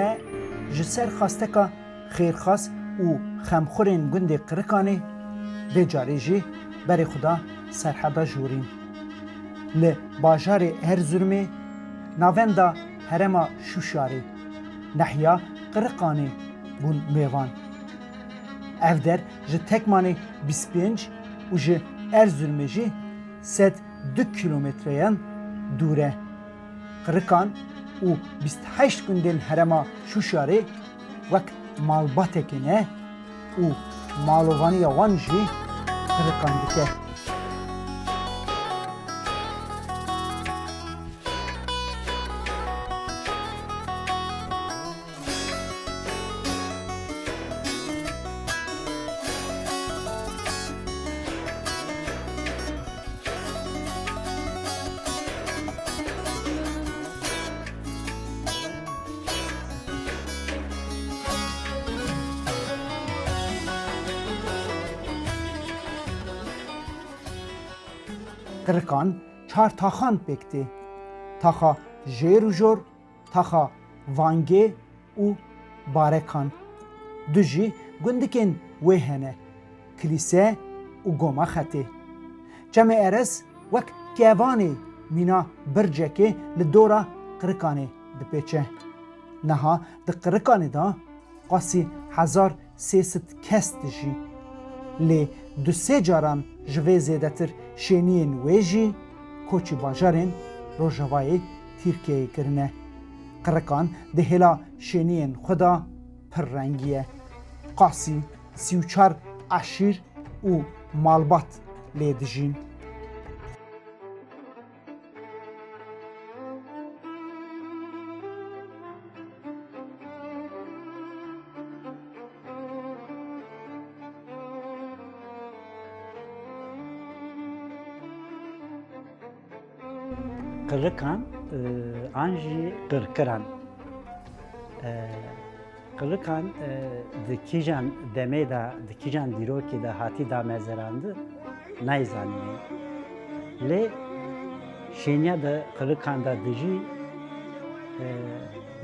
me ji ser xasteka xêrxas û xemxurên gundê Qirikanê vê carê jî berê xuda serheda jûrîn. Li bajarê Erzurumê navenda herema Şuşarê nehiya Qirikanê bûn mêvan. Ev der ji tekmanê 25 û ji Erzurumê jî sed 2 kilometreyan dûr. Qirikan û 28 gundên herema Şuşarê wek malbatekê ne û malovaniya wan jî çar taxan pekti. Taxa jêr û jor, taxa vangê û barekan. Du jî gundikên wê hene. Kilîse û goma xetê. Çemê erez wek kevanê mîna bircekê li dora Qirikanê dipêçe. Neha di Qirikanê da qasî hezar sêsit kes dijî. lê du sê caran ji vê zêdetir şêniyên koçî bajarên Rojavayê Tirkiyeyê kirine. Qirikan di hêla şêniyên xwe da pir rengî ye. Qasî sî eşîr û malbat lê dijîn. Qirikan e, an jî qirkiran. E, Qirikan e, di kîjan demê de di kîjan dîrokê de hatî damezerandin nayzanîne. Lê şêniya de Qirikan da dijî e,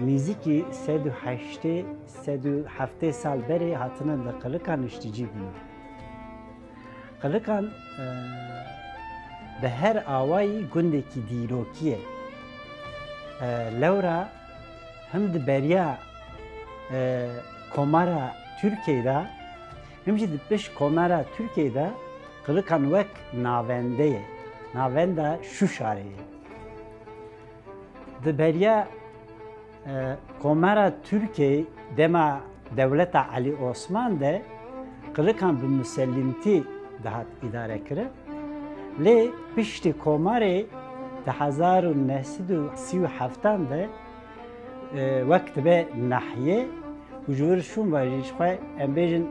nîzîkî sed û heştê sed û heftê sal berê hatine li Qirikan iştîcî bûne. Qirikan e, bi her awayî gundekî dîrokî ye. E, Lewra him di beriya e, komara Tirkiyeyê de him jî di pişt komara Tirkiyeyê de Qirikan wek navende ye. Navenda Şuşarê ye. Di beriya e, komara Tirkiye dema devleta Ali Osman de Qirikan bi müsellimtî dihat idare kirin. Lê piştî komarê di hezar û nesîd û sî û heftan de e, wek dibe nehye û ji wir şûn ve jî xwe em bêjin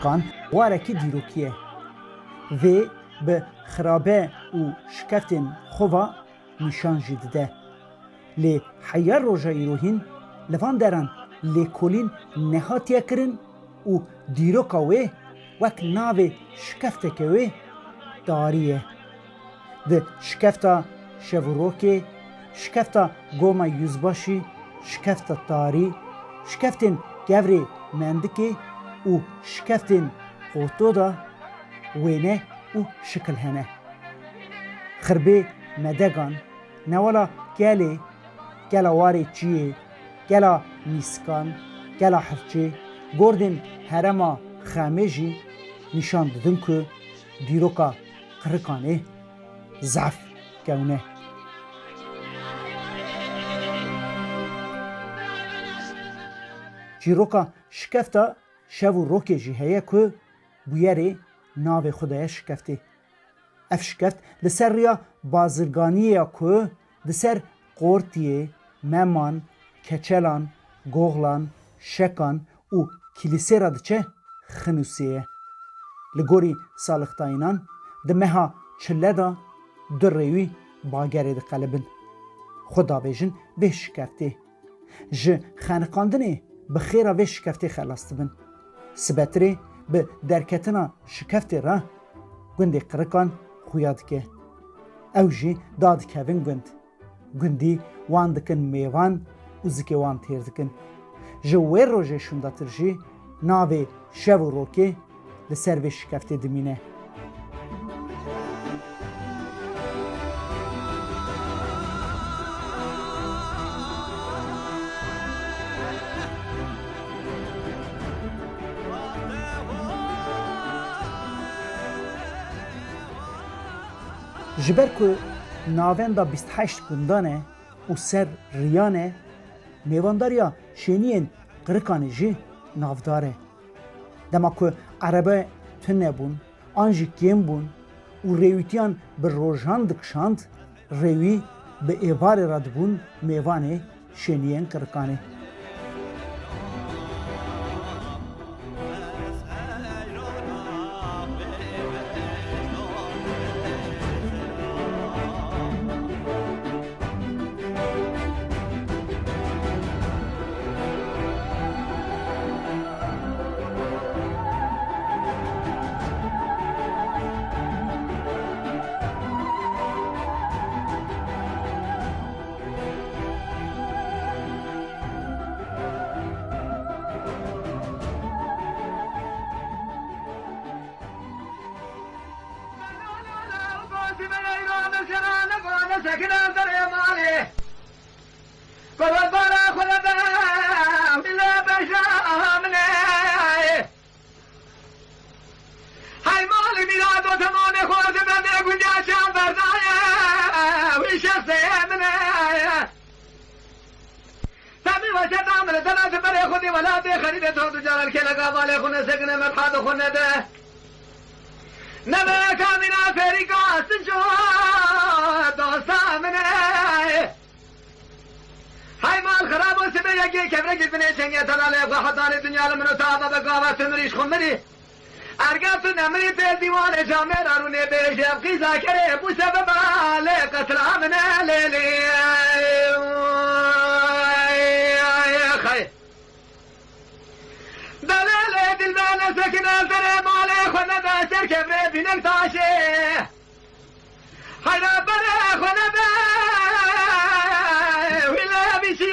Qirikan warekî dîrokî ye. Vê bi xirabe û şikeftên xwe nîşan jî dide. Lê heya roja îrohîn li van deran lêkolîn nehatiye kirin û dîroka wê wek navê şikefteke wê darî ye. Di şikefta şevrokê, şikefta goma yüzbaşî, şikefta tarî, şikeftên gevrê mendikê û şikeftên oto da wêne û şikil hene. Xirbê medegan, newala gelê, gela warê çiyê, gela mîskan, gela hirçê, gordên herema xemê jî nîşan didin ku dîroka qirikanê zef gewne. Çîroka şikefta şev û rokê jî heye ku bûyerê navê xwe şikeftê. Ev şikeft li ser rêya bazirganiya ku di ser qortiyê, meman, keçelan, goxlan, şekan û kilîsê ra diçe xinûsê ye. Li gorî salixtayînan di meha çile da du rêwî bagerê diqelibin. Xwe dabêjin vê şikeftê. Ji xeniqandinê bi xêra vê şikeftê xelas dibin. Sibetirê bi derketina şikeftê re gundê qirikan xuya dike. Ew jî da dikevin gund. Gundî wan dikin mêvan û zikê wan têr dikin. Ji wê rojê şundatir jî navê şev û rokê. Ji ber ku navenda 28 gundan e û ser riyan e mêvandariya şêniyên qirikanê jî navdar e dema ku erebe tune bûn an jî kêm bûn û rêwîtiyan bi rojan dikişand rêwî bi êvarê ra dibûn mêvanê نما كامنا فريقا سجو دوستا منه هاي مال خراب وسبي يجي كبره جبني چنگه تلاله و حدان دنیا منو تا با قاوا تمریش خمری ارگا تو نمری به دیوان جامع رونه به شفقی ذاکره بو سبب آله قتل آمنه لیلی ötekin öldürüm ale kone beker kevre binin taşı. Hayra bana kone be Vile bir şey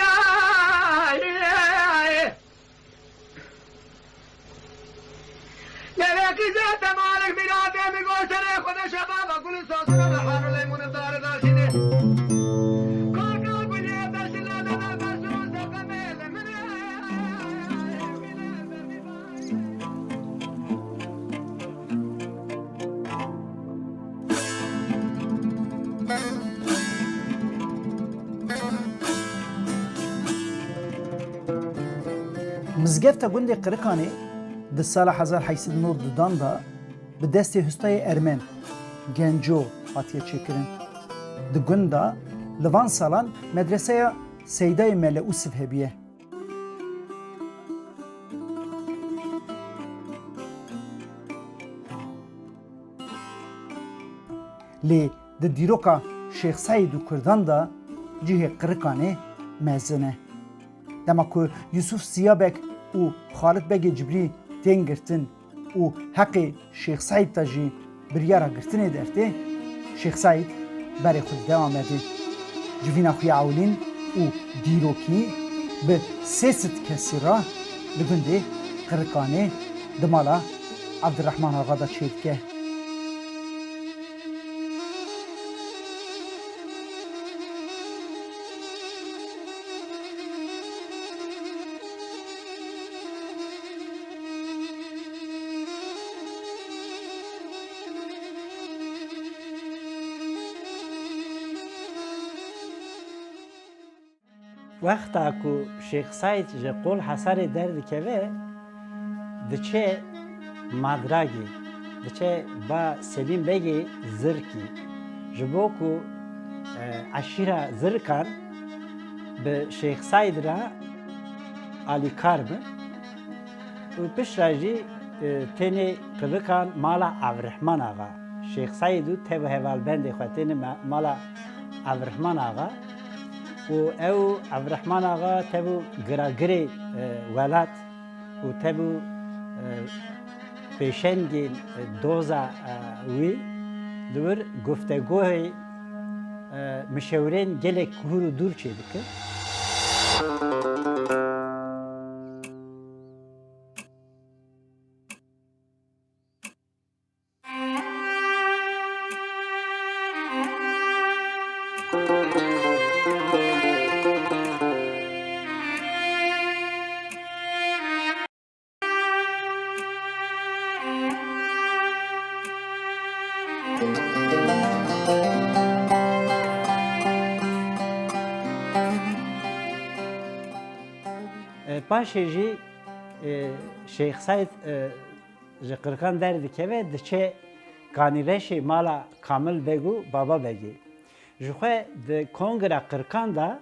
Leve kızı temalık bir ademi görsene kone şebaba kulun sosuna ve harule Mizgefta gundê Qirikanê di sala 1892 da bi destê Hüstayê Ermen Genco hatiye çêkirin. Di gund da li van salan medreseya Seydayê Mele Usif hebiye. Lê di dîroka Şêx Saîd û Kurdan da cihê Qirikanê mezin e. dema ku Yusuf Siyabek û Xalit Begê Cibrî tên girtin û heqê Şêx Saîd te jî biryara girtinê dertê, Şêx Saîd berê xwe devam edê. Civîna xwe ewlîn û dîrokî bi sêsit kesî ra li gundê Qirikanê di mala Abdurrahman Ağa da. وقتا کو شیخ سعید جه قول حسر دردکوه دچه مدرگی دچه با سلیم بگی زرکی جبو کو عشیره زرکان به شیخ سعید را آلی کار بن و پیش راجی تنی قلقان مالا عبدالرحمن آقا شیخ سعید و تب هوال بند خواتین مالا عبدالرحمن آقا و او عبدالرحمن آقا تبو گراگری ولات و تبو پیشنگین دوزا وی دور گفتگوه مشاورین گلک کهور و دور چه دکه Xanşeji e, Şeyh Said e, ji qirkan derdikeve diçe kanîreşê şey, mala Kamil Beg û Baba Begê. Ji xwe di Kongra Qirkan da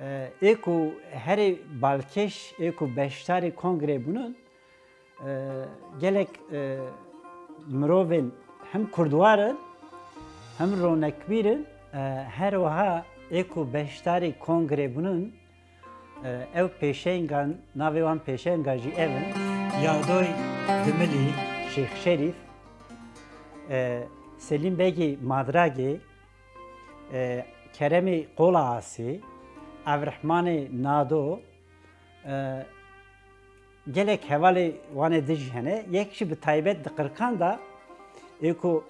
e, ê ku herê balkêş ê ku beşdarê kongrê bûnun gelek mirovên hem kurdwarin hem ronekbîrin her wiha ê ku beşdarê kongrê bûnun ev peşengan navevan peşenga jî ev in yadoy dimilî Şeyh Şerif Selim Begi Madragi Keremî Qola Asî Evrihmanê Nado gelek hevalê wanê dijî hene yek jî bi taybet di qirkan da êku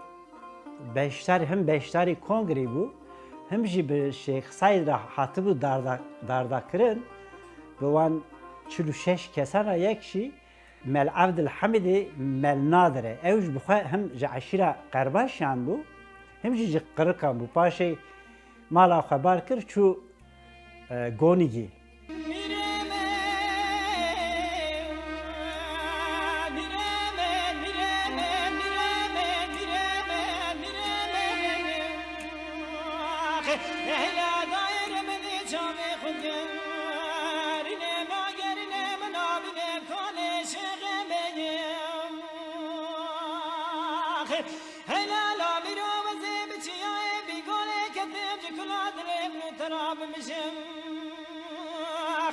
beştar hem beştarî kongrê bû hem jî Şeyh Said ra hatibû darda dardakirin bi wan çil û şeş kesan ra yek jî Mel Abdülhamidê Mel Nadir e ew ji bixwe hem ji eşîra qerbaşiyan bû hem jî ji qirikan bû paşê mala xebar kir çû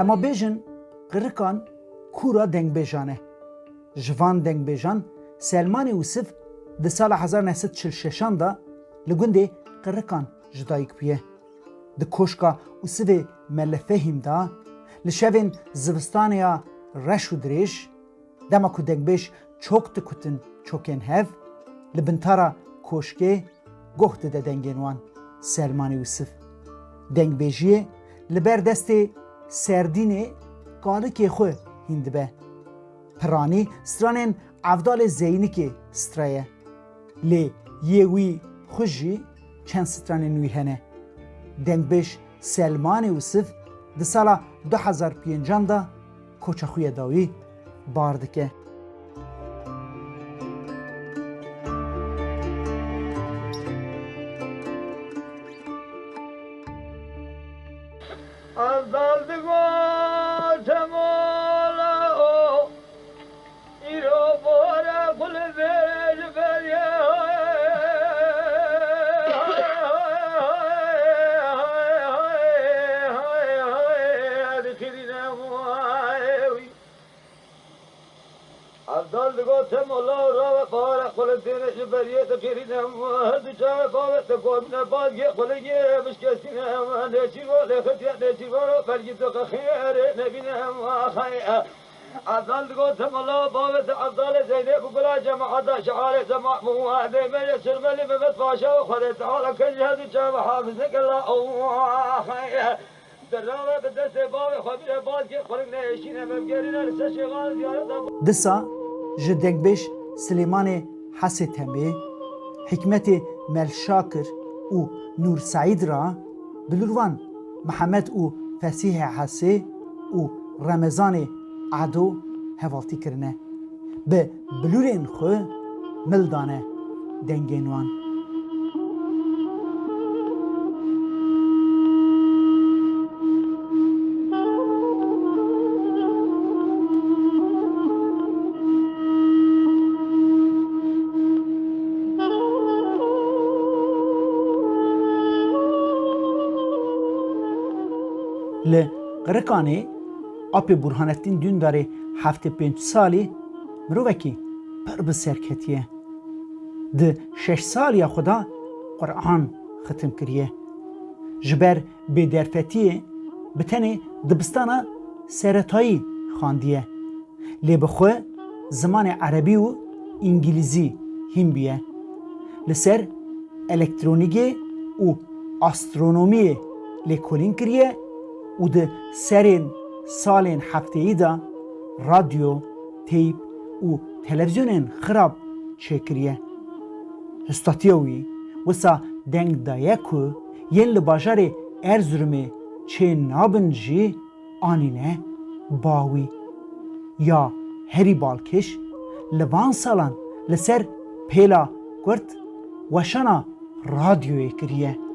Dayı Hema bêjin qirikan kûra dengbêjan e. Ji van dengbêjan Selmanê Yusuf di sala 1946 da li gundê qirikan ji dayîk bûye. Di koşka Yusufê Mellefehîm da li şevên zivistanê reş û dirêj dema ku dengbêj çok dikutin çokên hev li bintara koşkê goh dide dengên wan Selmanê Yusuf. Dengbêjiyê li ber destê serdînê qalikê xwe hîn dibe. Piranî stranên evdalê Zeynîkê straye. Lê yê wî xwe jî çend stranên wî hene. Dengbêj Selmanê Yusuf di sala 2005 da koça xwe da wî bar dike. Paşa ve khadet taala kel hadi çare hafizek Allah khaya Derrave bedese bave khabire baz ge kul ne eşine mevgerine seşegal ziyarete Disa ji Dekbeş Silêmanê Hesê Temê, Hikmetê Melşakir û Nur Saîd ra bilûrvan Mihemed û Fesîhê Hesê û Remezanê Edo hevaltî kirine. Bi bilûrên xwe mil dane dengên wan. Li Qirikanê apê Burhanettin Dündarê heftê pênc salî mirovekî pir bi serketiye. Di şeş saliya xwe de Qur'an xitim kiriye. Ji ber bêderfetiyê bi tenê dibistana seretayî xandiye. Lê bi xwe zimanê erebî û îngilîzî hîn biye. Li ser elektronîgê û astronomiyê lêkolîn kiriye û di serên salên hefteyî de radyo, teyp û televizyonên xirab çêkiriye. Histatiya wî wisa deng daye ku yên li bajarê Erzurumê çê nabin jî anîne bawî ya herî balkêş li van salan li ser pêla Kurd weşana radyoyê kiriye.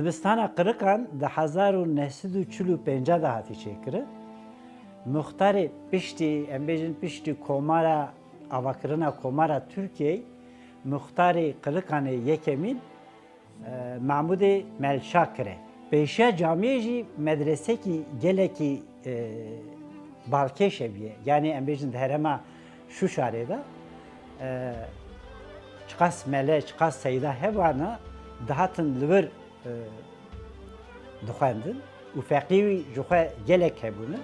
Dibistana Qirikan di hezar û nehsed û çil û pênca de hatî çêkirin. Muxtarê piştî em bêjin piştî komara avakirina komara Türkiye Muxtarê Qirikanê yekemîn e, Mahmudê Melşakir e. Pêşiya camiyê jî medresekî gelekî e, balkêş eviye. Yani em bêjin di herema Şuşarê de e, çiqas mele, çiqas seyda hevana vir e, dixwendin û feqî wî ji xwe gelek hebûne.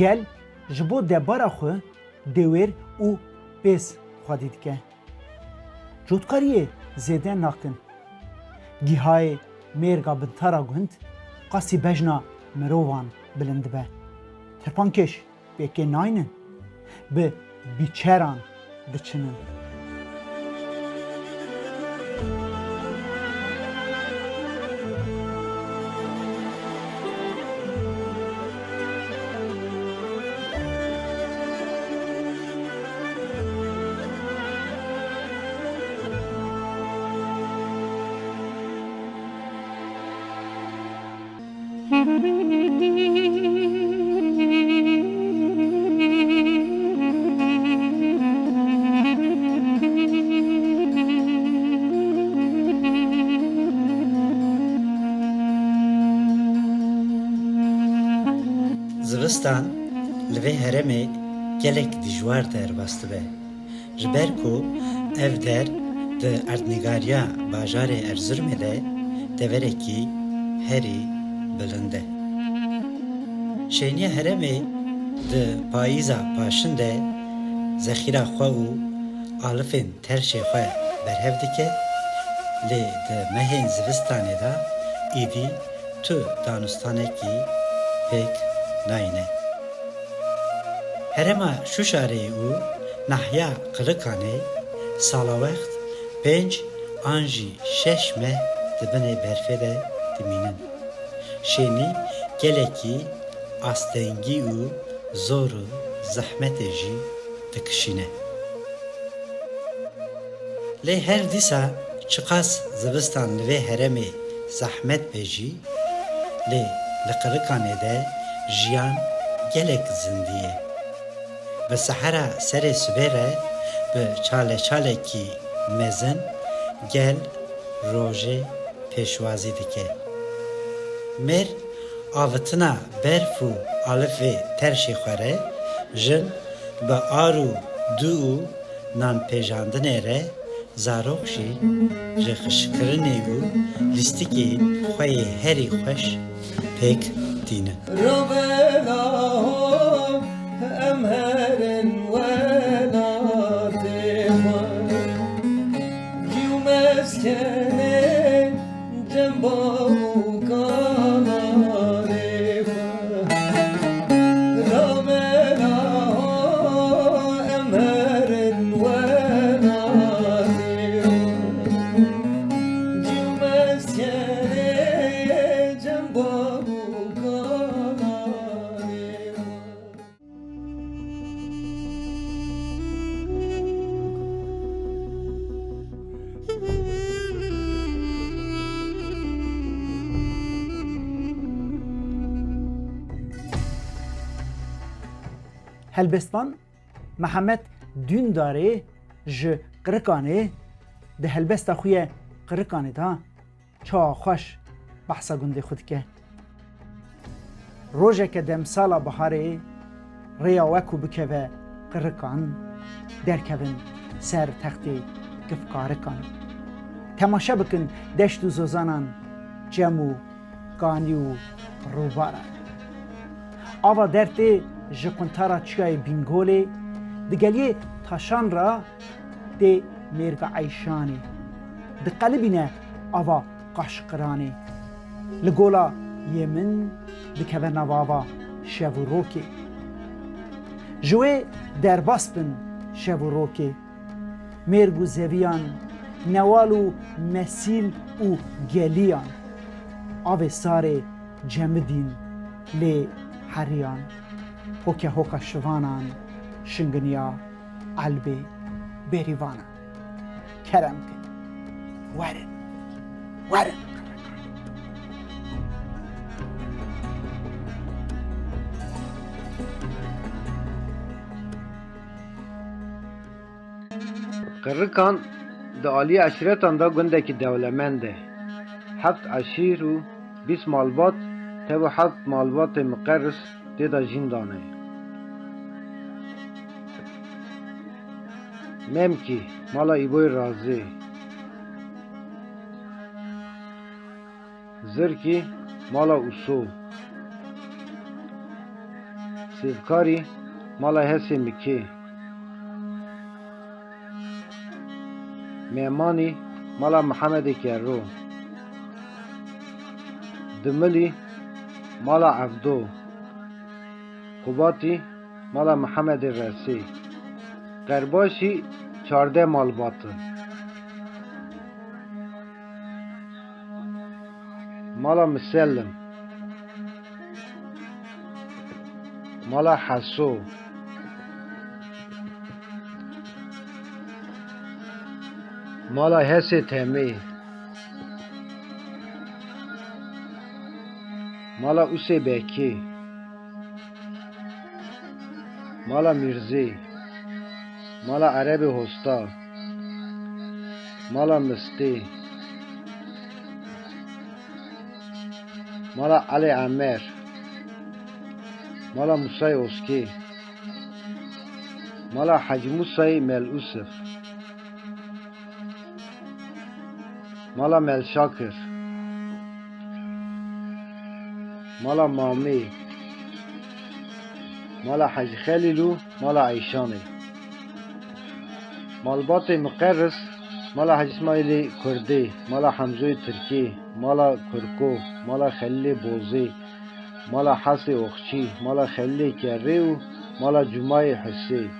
gel ji bo debara xwe dewêr û pês xwedî dike. Cotkariyê zêde nakin. Gîhayê mêrga bintara gund qasî bejna mirovan bilind dibe. Tirpankêş pêkê naynin bi bîçeran diçinin. Zivistan li vê heremê gelek dijwar derbas dibe. Ji ber ku ev der di erdnîgariya bajarê Erzurumê de deverekî herî bilind e. Şeniya heremê di payîza paşin de zexîra xwe û alifên terşê xwe berhev dike lê di mehên zivistanê de êdî tu danostanekî pek nayne. Herema şu şareyi u nahya kırıkane salavext penç anji şeşme dibine berfede diminin. Şeni geleki astengi u zoru zahmete jî dikişine. Lê her dîsa çiqas zivistan li vê heremê zehmet bejî, lê li qirikanê de jiyan gelek zindî ye. Bi sehera serê sibê re bi çaleçalekî mezin gel rojê pêşwazî dike. Mêr avitina berf û alifê terşê xwe re jin bi ar û du û nanpêjandinê re zarok jî ji xişkirinê û lîstikên xwe yê herî xweş pêk dînin. Helbestvan Mehemed Dündarê ji Qirikanê di helbesta xwe yê Qirikanê da çawa xweş behsa gundê xwe dike. Rojeke demsala biharê rêya we ku bikeve Qirikan derkevin ser textê gifkarikan. Temaşe bikin deşt û zozanan cem û kanî û rûbaran. Ava dertê ji quntara çiyayê Bingolê digeliye taşan ra dê mêrga eyşanê. Di ava qaşqiranê. Li gola yê min dikeve navava şev û rokê. Ji wê derbas bin şev û rokê. Mêrg û zeviyan, newal û mesîl û geliyan. Avê sarê cemidîn lê heriyan. Hoke hoka şivanan, şinginiya elbê bêrîvanan. Kerem kin, werin, werin. Qirikan di aliyê eşretan da gundekî dewlemend e. Heft eşîr û bîst malbat tev heft malbatê miqeris Deda jindane. Memki, mala iboy razi. Zırki, mala usul. Sivkari, mala hesi miki. Memani, mala Muhammedi kerro. Dımili, mala avdo. Qubatî mala Mihemedê Resê. Qerbaşî çarde malbatı. Mala Misellim. Mala Haso. Mala Hesê Temê. Mala Usê Bekê. Mala Mirzê. Mala Erebê Hosta. Mala Mistê. Mala Ali Amer. Mala Musay Oskê. Mala Hacı Musay Mel Usuf. Mala Melşakir. Mala Mami. ملا حج خلیلو ملا عیشانی مالبات مقرس ملا حج اسماعیل کردی ملا حمزوی ترکی ملا کرکو ملا خلیل بوزی ملا حس اخچی ملا خلیل کریو ملا جمعه حسی